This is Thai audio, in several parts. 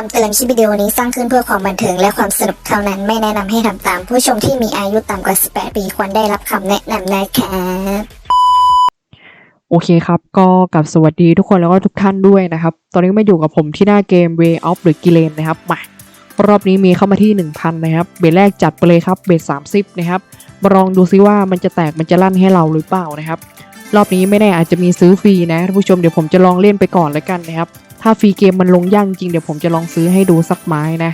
คำเตือนคลิปวิดีโอนี้สร้างขึ้นเพื่อความบันเทิงและความสนุกเท่านั้นไม่แนะนำให้ทำตาม ผู้ชมที่มีอายุต่ำกว่า 18 ปีควรได้รับคำแนะนำนะครับโอเคครับ ก็กลับสวัสดีทุกคนแล้วก็ทุกท่านด้วยนะครับ ตอนนี้มาอยู่กับผมที่หน้าเกม Way of the g i l e n นะครับมารอบนี้มีเข้ามาที่ 1,000 นะครับ เบสแรกจัดไปเลยครับ เบส30 นะครับมาลองดูซิว่ามันจะแตกมันจะลั่นให้เราหรือเปล่านะครับ รอบนี้ไม่แน่อาจจะมีซื้อฟรีนะท่านผู้ชมเดี๋ยวผมจะลองเล่นไปก่อนแล้วกันนะครับ ถ้าฟรีเกมมันลงยากจริงเดี๋ยวผมจะลองซื้อให้ดูสักไม้นะ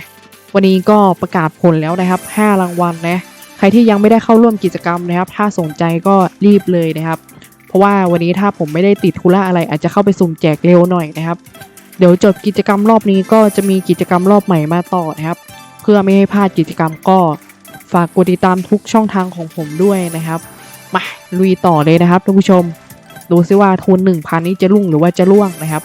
วันนี้ก็ประกาศผลแล้วนะครับ 5 รางวัลนะ ใครที่ยังไม่ได้เข้าร่วมกิจกรรมนะครับ ถ้าสนใจก็รีบเลยนะครับ เพราะว่าวันนี้ถ้าผมไม่ได้ติดธุระอะไร อาจจะเข้าไปสุ่มแจกเร็วหน่อยนะครับ เดี๋ยวจบกิจกรรมรอบนี้ก็จะมีกิจกรรมรอบใหม่มาต่อนะครับ เพื่อไม่ให้พลาดกิจกรรมก็ฝากกดติดตามทุกช่องทางของผมด้วยนะครับ มาลุยต่อเลยนะครับท่านผู้ชม ดูซิว่าทุน 1,000 นี้จะรุ่งหรือว่าจะร่วงนะครับ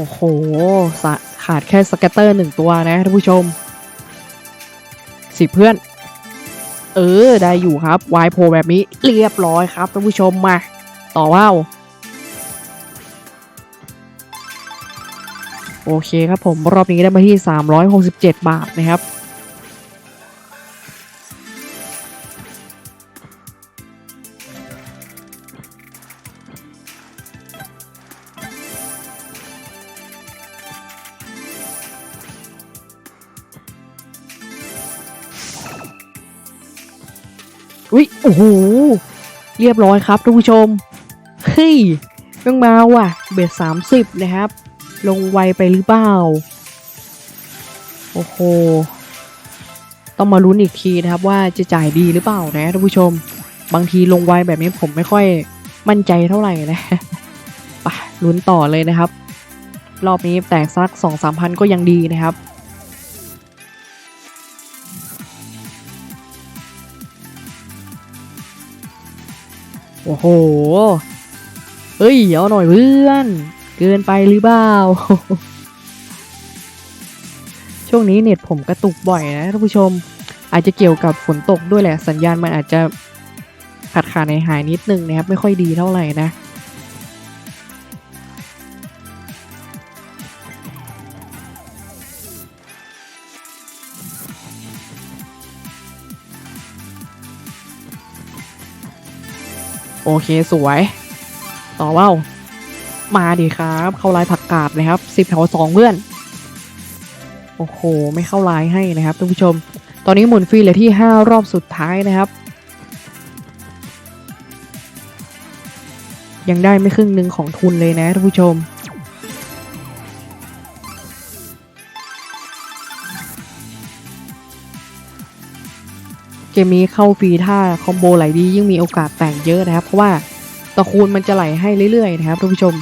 โอ้โห ขาดแค่สเก็ตเตอร์หนึ่งตัวนะท่านผู้ชม สิเพื่อน เออ ได้อยู่ครับวายโพแบบนี้เรียบร้อยครับท่านผู้ชมมา ต่อว่าวโอเคครับผมรอบนี้ได้มาที่ 367 บาทนะครับ อุ้ยโอ้โหเรียบร้อยครับท่านผู้ชมเฮ้ยยังมาว่ะเบสสามสิบนะครับ ลงไวไปหรือเปล่าโอ้โหต้องมาลุ้นอีกทีนะครับว่าจะจ่ายดีหรือเปล่านะท่านผู้ชม บางทีลงไวแบบนี้ผมไม่ค่อยมั่นใจเท่าไหร่นะไปลุ้นต่อเลยนะครับ รอบนี้แตกสักสองสามพันก็ยังดีนะครับ อ้โห เฮ้ย เอาหน่อยเพื่อน เกินไปหรือเปล่า ช่วงนี้เน็ตผมกระตุกบ่อยนะท่านผู้ชม อาจจะเกี่ยวกับฝนตกด้วยแหละ สัญญาณมันอาจจะขาดขาดในหายนิดนึงนะครับ ไม่ค่อยดีเท่าไหร่นะ อเคสวย ต่อเว่ามาดีครับ เข้าลายผักกาดนะครับสิบแถวสองเพื่อน โอ้โห ไม่เข้าลายให้นะครับท่านผู้ชม ตอนนี้หมุนฟรีเหลือที่5รอบสุดท้ายนะครับ ยังได้ไม่ครึ่งหนึ่งของทุนเลยนะท่านผู้ชม เกมนี้เข้าฟรีถ้าคอมโบไหลดียิ่งมีโอกาสแต่งเยอะนะครับ เพราะว่าตะคูณมันจะไหลให้เรื่อยๆนะครับท่านผู้ชม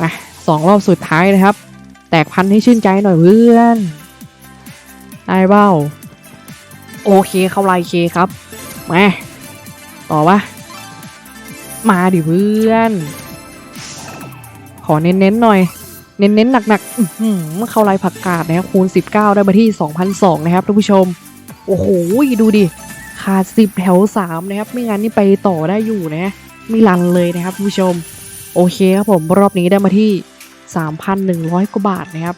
มาสองรอบสุดท้ายนะครับ แตกพันให้ชื่นใจหน่อยเพื่อนได้เบ้าโอเคเข้าไลเคครับมาต่อวะมาดิเพื่อน ขอเน้นๆหน่อยเน้นๆหนักๆเข้าไลผักกาดนะครับคูณ 19 ได้มาที่ 2,002 นะครับท่านผู้ชม โอ้โหดูดิขาดสิบแถวสามนะครับ ไม่งั้นนี่ไปต่อได้อยู่นะไม่ลันเลยนะครับคุณผู้ชม โอเคครับผมรอบนี้ได้มาที่ 3,100 กว่าบาทนะครับ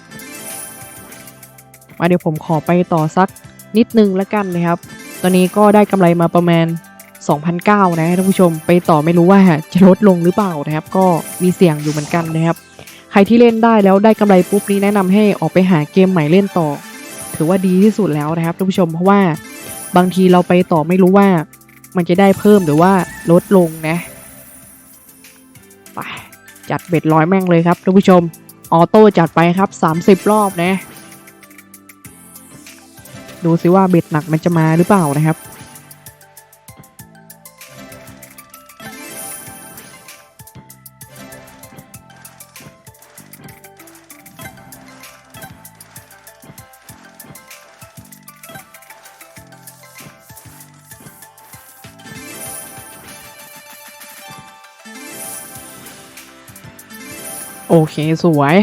มาเดี๋ยวผมขอไปต่อสักนิดนึงแล้วกันนะครับ ตอนนี้ก็ได้กำไรมาประมาณ2,009นะท่านผู้ชมไปต่อไม่รู้ว่าจะลดลงหรือเปล่านะครับ ก็มีเสี่ยงอยู่เหมือนกันนะครับ ใครที่เล่นได้แล้วได้กำไรปุ๊บนี้แนะนำให้ออกไปหาเกมใหม่เล่นต่อ ถือว่าดีที่สุดแล้วนะครับท่านผู้ชมเพราะว่าบางทีเราไปต่อไม่รู้ว่า มันจะได้เพิ่มหรือว่าลดลงนะไปจัดเบ็ดร้อยแม่งเลยครับท่านผู้ชมออโต้จัดไปครับ 30 รอบนะ ดูซิว่าเบ็ดหนักมันจะมาหรือเปล่านะครับ โอเคสวย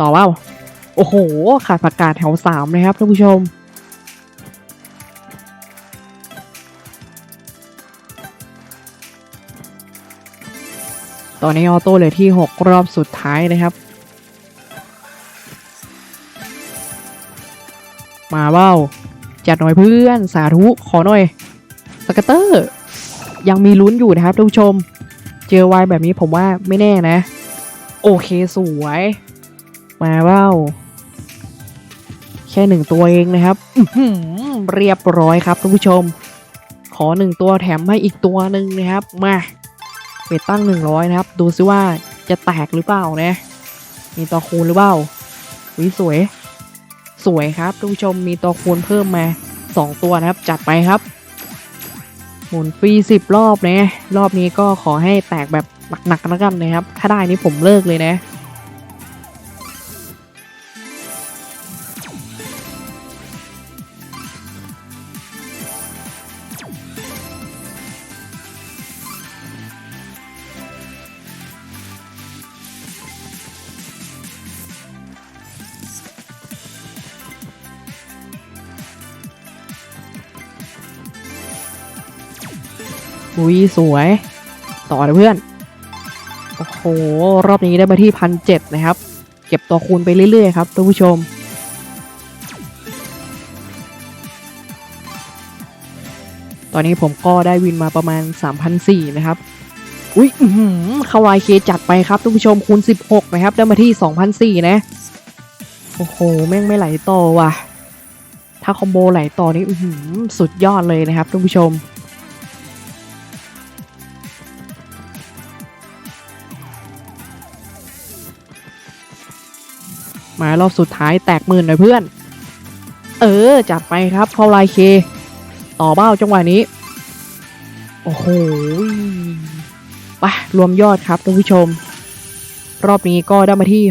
ต่อว่าโอ้โห ขาดประกาศแถวสามนะครับท่านผู้ชม ตอนนี้ออโต้เลือที่ 6 รอบสุดท้ายนะครับ มาเบ้าจัดหน่อยเพื่อนสาธุขอหน่อยสกัตเตอร์ ยังมีลุ้นอยู่นะครับท่านผู้ชม เจอวายแบบนี้ผมว่าไม่แน่นะ โอเคสวย มาเบ้า แค่หนึ่งตัวเองนะครับเรียบร้อยครับท่านผู้ชม ขอหนึ่งตัวแถมให้อีกตัวหนึ่งนะครับ มาเบตตั้งหนึ่งร้อยนะครับ ดูซิว่าจะแตกหรือเปล่านะ มีตัวคูณหรือเปล่าวิสวย สวยครับท่านผู้ชมมีตัวคูณเพิ่มมาสองตัวนะครับ จัดไปครับ หมุนฟรีสิบรอบนะ รอบนี้ก็ขอให้แตกแบบ หนักๆแล้วกันนะครับ ถ้าได้นี่ผมเลิกเลยนะอุ้ยสวย ต่อเลยเพื่อน โอ้โห รอบนี้ได้มาที่พันเจ็ดนะครับ เก็บตัวคูณไปเรื่อย ๆ ครับท่านผู้ชม ตอนนี้ผมก็ได้วินมาประมาณ3,400นะครับ อุ้ยเข้าไลน์เคจัดไปครับท่านผู้ชมคูณ 16 นะครับ ได้มาที่2,400นะ โอ้โห แม่งไม่ไหลต่อว่ะ ถ้าคอมโบไหลต่อนี้สุดยอดเลยนะครับท่านผู้ชม มารอบสุดท้ายแตกหมื่นหน่อยเพื่อน เออ จัดไปครับเข้าลายเค ต่อเบ้าจังหวะนี้ โอ้โหไปรวมยอดครับท่านผู้ชม รอบนี้ก็ได้มาที่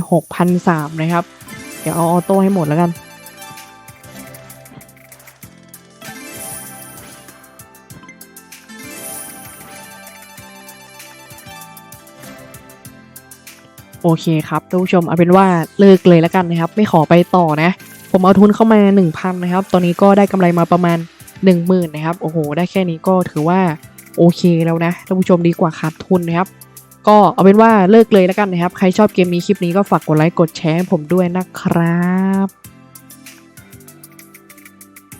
6,003นะครับ เดี๋ยวเอาออโต้ให้หมดแล้วกัน โอเคครับท่านผู้ชมเอาเป็นว่าเลิกเลยแล้วกันนะครับ ไม่ขอไปต่อนะ ผมเอาทุนเข้ามา 1,000 นะครับ ตอนนี้ก็ได้กำไรมาประมาณ 10,000 นะครับ โอ้โห ได้แค่นี้ก็ถือว่าโอเคแล้วนะท่านผู้ชมดีกว่าขาดทุนนะครับก็เอาเป็นว่าเลิกเลยแล้วกันนะครับ ใครชอบเกมนี้คลิปนี้ก็ฝากกดไลค์กดแชร์ผมด้วยนะครับ